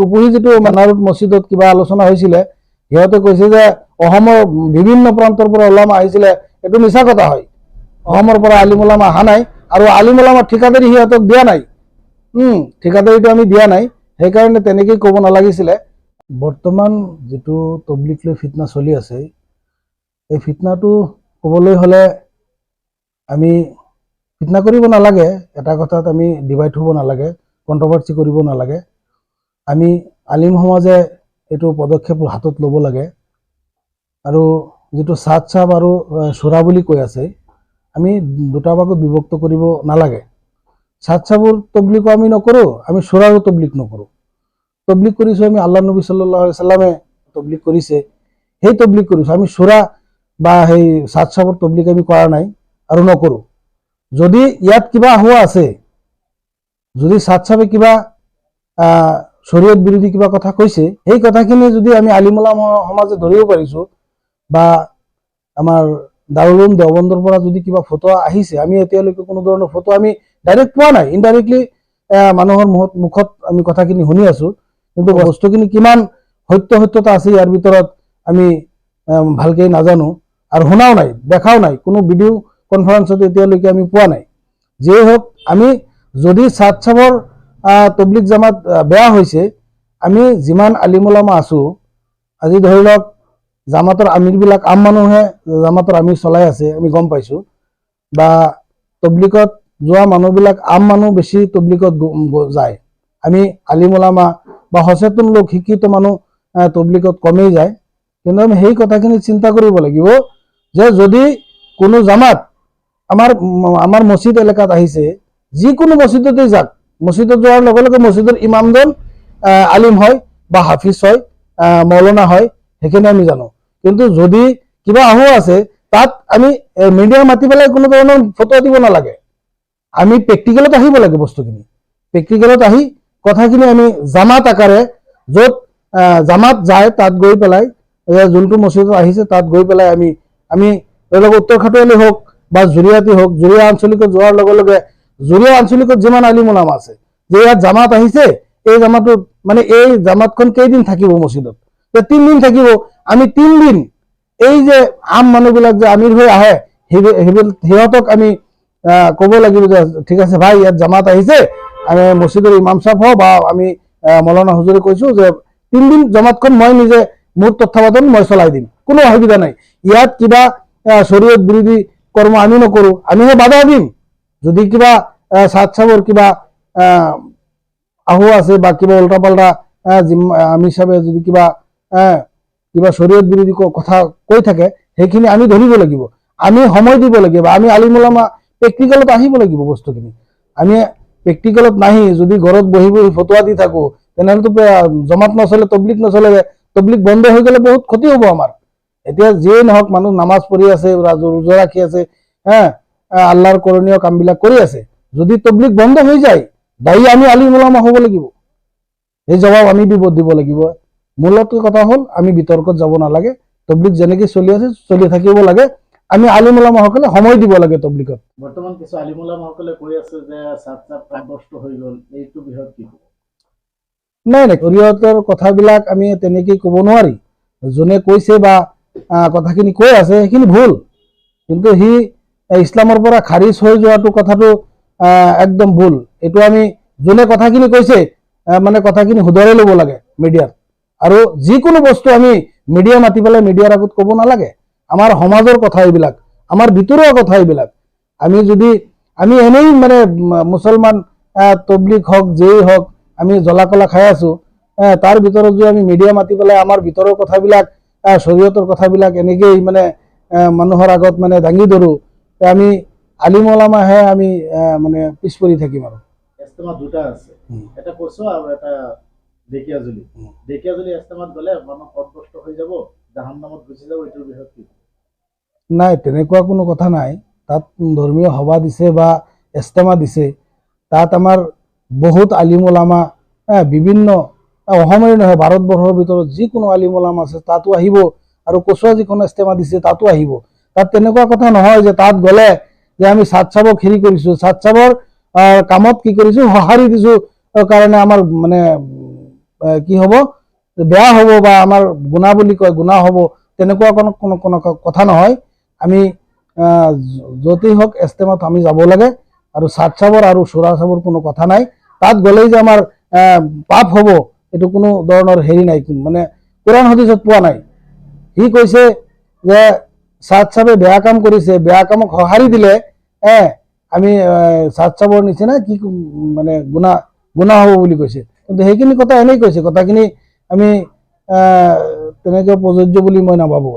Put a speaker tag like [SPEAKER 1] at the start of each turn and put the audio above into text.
[SPEAKER 1] ৰূপহী যিটো মানাৰুত মছজিদত কিবা আলোচনা হৈছিলে, সিহঁতে কৈছে যে অসমৰ বিভিন্ন প্ৰান্তৰ পৰা ওলামা আহিছিলে, এইটো মিছা কথা হয়। অসমৰ পৰা আলিম ওলামা অহা নাই আৰু আলিম ওলামা ঠিকাদাৰী সিহঁতক দিয়া নাই। ঠিকাদাৰীটো আমি দিয়া নাই, সেইকাৰণে তেনেকেই ক'ব নালাগিছিলে। বৰ্তমান যিটো তবলিক লৈ ফিটনা চলি আছে, এই ফিটনাটো ক'বলৈ হ'লে আমি ফিটনা কৰিব নালাগে, এটা কথাত আমি ডিভাইড হ'ব নালাগে কণ্ট্ৰভাৰ্চি কৰিব নালাগে। আমি আলিম সমাজে এইটো পদক্ষেপ হাতত ল'ব লাগে। আৰু যিটো চাট চাপ আৰু চোৰা বুলি কৈ আছে, আমি দুটা ভাগত বিভক্ত কৰিব নালাগে। চাট চাবৰ তবলিকো আমি নকৰোঁ, আমি চোৰাৰো তবলিক নকৰোঁ। তবলিক কৰিছোঁ আমি আল্লাহ নবী সাল্লাহ চাল্লামে তবলিক কৰিছে। সেই তবলিক কৰিছোঁ। আমি চোৰা বা সেই চাট চাবৰ তবলিক আমি কৰা নাই আৰু নকৰোঁ। যদি ইয়াত কিবা হোৱা আছে, যদি চাট চাপে কিবা আহ, শৰীয়ত বিৰোধী কিবা কথা কৈছে সেই কথাখিনি যদি আমি আলিমুলা সমাজে ধৰিব পাৰিছোঁ বা আমাৰ দাৰুল উলুম দেওবন্দৰ পৰা যদি কিবা ফটো আহিছে আমি এতিয়ালৈকে কোনো ধৰণৰ ফটো আমি ডাইৰেক্ট পোৱা নাই। ইনডাইৰেক্টলি মানুহৰ মুখত মুখত আমি কথাখিনি শুনি আছো। কিন্তু বস্তুখিনি কিমান সত্য সত্যতা আছে ইয়াৰ ভিতৰত আমি ভালকৈ নাজানো আৰু শুনাও নাই দেখাও নাই। কোনো ভিডিঅ' কনফাৰেন্সত এতিয়ালৈকে আমি পোৱা নাই। যিয়ে হওক আমি যদি চাট চাবৰ তবলিক জামাত বেয়া হৈছে। আমি যিমান আলিমুলামা আছো, আজি ধৰি লওক, জামাতৰ আমিৰবিলাক আম মানুহে, জামাতৰ আমিৰ চলাই আছে, আমি গম পাইছোঁ। বা তবলিকত যোৱা মানুহবিলাক আম মানুহ বেছি তবলিকত যায়। আমি আলিমুলামা বা সচেতন লোক, শিক্ষিত মানুহ তবলিকত কমেই যায়। কিন্তু আমি সেই কথাখিনি চিন্তা কৰিব লাগিব যে যদি কোনো জামাত আমাৰ আমাৰ মছজিদ এলেকাত আহিছে, যিকোনো মছজিদতে যাক মছজিদত যোৱাৰ লগে লগে মছজিদৰ ইমামজন আলিম হয় বা হাফিজ হয় মৌলানা হয়, সেইখিনি আমি জানো। কিন্তু যদি কিবা আহো আছে, তাত আমি মিডিয়া মাতি পেলাই কোনো ধৰণৰ ফটো দিব নালাগে। আমি প্ৰেক্টিকেলত আহিব লাগে বস্তুখিনি। প্ৰেক্টিকেলত আহি কথাখিনি আমি জামাত আকাৰে, য'ত জামাত যায়, তাত গৈ পেলাই যোনটো মছজিদত আহিছে, তাত গৈ পেলাই আমি আমি ধৰি লওক উত্তৰ খাটুৱালী হওক বা জুৰিয়াতি হওক, জুৰিয়া আঞ্চলিকত যোৱাৰ লগে লগে, জুৰিয়া আঞ্চলিকত যিমান আলিম আছে যে ইয়াত জামাত আহিছে এই জামাটোত মানে এই জামাতখন কেইদিন থাকিব মছজিদত? তিনদিন থাকিব। আমি তিনদিন এই যে আম মানুহবিলাক যে আমিৰ হৈ আহে সিহঁতক আমি ক'ব লাগিব যে ঠিক আছে ভাই ইয়াত জামাত আহিছে আমি মছজিদৰ ইমাম চাহ হওঁ বা আমি মৌলানা হুজুৰে কৈছো যে তিনদিন জামাতখন মই নিজে মোৰ তত্বাৱধান মই চলাই দিম। কোনো অসুবিধা নাই। ইয়াত কিবা আহ, শৰীয়ত বিৰোধী কৰ্ম আমি নকৰোঁ। আমিহে বাধা দিম। যদি কিবা চাট চাবৰ কিবা আহ, আছে বা কিবা উল্টা পাল্টা আমি হিচাপে যদি কিবা কিবা শৰীয়ত বিৰোধী কথা কৈ থাকে সেইখিনি আমি ধৰিব লাগিব। আমি সময় দিব লাগিব। আমি আলিমুলামা প্ৰেক্টিকেলত আহিব লাগিব বস্তুখিনি। আমি প্ৰেক্টিকেলত নাহি যদি ঘৰত বহি বহি ফটোৱা দি থাকো তেনেহ'লেতো জমাত নচলে তবলিক নচলে তবলিক বন্ধ হৈ গ'লে বহুত ক্ষতি হ'ব আমাৰ। এতিয়া যিয়েই নহওক মানুহ নামাজ পঢ়ি আছে ৰাজ- ৰাখি আছে হা আল্লাহৰ কৰণীয় কামবিলাক কৰি আছে। যদি তবলিক বন্ধ হৈ যায় দায়ী আমি আলিমুলামা হ'ব লাগিব। এই জবাব আমি দিব দিব লাগিব। মূলত কথা হ'ল আমি বিতৰ্কত যাব নালাগে। তবলিক যেনেকৈ চলি আছে চলি থাকিব লাগে। আমি আলিমুলামাসকলে সময় দিব লাগে তবলিকত
[SPEAKER 2] বৰ্তমান কিছু আলিমুলামাসকলে কৈ আছে যে হৈ গ'ল এইটো বিষয়ত কি
[SPEAKER 1] নাই নাই শৰীয়তৰ কথাবিলাক আমি তেনেকেই ক'ব নোৱাৰি। যোনে কৈছে বা কথাখিনি কৈ আছে সেইখিনি ভুল। কিন্তু সি ইছলামৰ পৰা খাৰিজ হৈ যোৱাটো কথাটো একদম ভুল। এইটো আমি যোনে কথাখিনি কৈছে মানে কথাখিনি শুধৰাই ল'ব লাগে মিডিয়াত আৰু যিকোনো বস্তু আমি মিডিয়া মাতি পেলাই মিডিয়াৰ আগত ক'ব নালাগে। আমাৰ সমাজৰ কথা এইবিলাক, আমাৰ ভিতৰুৱা কথা এইবিলাক। আমি যদি, আমি এনেই মানে মুছলমান তবলিক হওক যেই হওক, আমি জ্বলা কলা খাই আছো তাৰ ভিতৰত যদি আমি মিডিয়া মাতি পেলাই আমাৰ ভিতৰৰ কথাবিলাক শৰীয়তৰ কথাবিলাক এনেকেই মানে মানুহৰ আগত মানে দাঙি ধৰোঁ আমি আলিম ওলামাহে আমি মানে পিছ পৰি থাকিম আৰু।
[SPEAKER 2] এষ্টেমা দুটা আছে। এটা কচু আৰু এটা ঢেকীয়াজুলি
[SPEAKER 1] উম।
[SPEAKER 2] ঢেকীয়াজুলি এষ্টেমাত গ'লে মানুহ পথভ্ৰষ্ট হৈ যাব জাহান নামত গুচি যাব এইটোৰ বিষয়ত কি
[SPEAKER 1] নাই তেনেকুৱা কোনো কথা নাই। তাত ধৰ্মীয় সভা দিছে বা এষ্টেমা দিছে তাত আমাৰ বহুত আলিম ওলামা আহ, বিভিন্ন অসমৰে নহয় ভাৰতবৰ্ষৰ ভিতৰত যিকোনো আলিম ওলামা আছে তাতো আহিব। আৰু কচুৱা যিখন এষ্টেমা দিছে তাতো আহিব। তাত তেনেকুৱা কথা নহয় যে তাত গ'লে যে আমি চাট চাবক হেৰি কৰিছোঁ। চাট চাবৰ কামত কি কৰিছোঁ, সঁহাৰি দিছোঁ কাৰণে আমাৰ মানে কি হ'ব, বেয়া হ'ব বা আমাৰ গুণা বুলি কয়, গুণা হ'ব, তেনেকুৱা কোনো কোনো কোনো কথা নহয়। আমি য'তেই হওক, এষ্টেমত আমি যাব লাগে আৰু চাট চাবৰ আৰু চোৰা চাবৰ কোনো কথা নাই। তাত গ'লেই যে আমাৰ পাপ হ'ব, এইটো কোনো ধৰণৰ হেৰি নাই মানে কোৰাণ হদিছত পোৱা নাই। সি কৈছে যে চাট চাবে বেয়া কাম কৰিছে, বেয়া কামক সঁহাৰি দিলে আমি চাট চাবৰ নিচিনা কি মানে গুণা গুণা হ'ব বুলি কৈছে। কিন্তু সেইখিনি কথা এনেই কৈছে, কথাখিনি আমি তেনেকৈ প্ৰযোজ্য বুলি মই নাভাবোঁ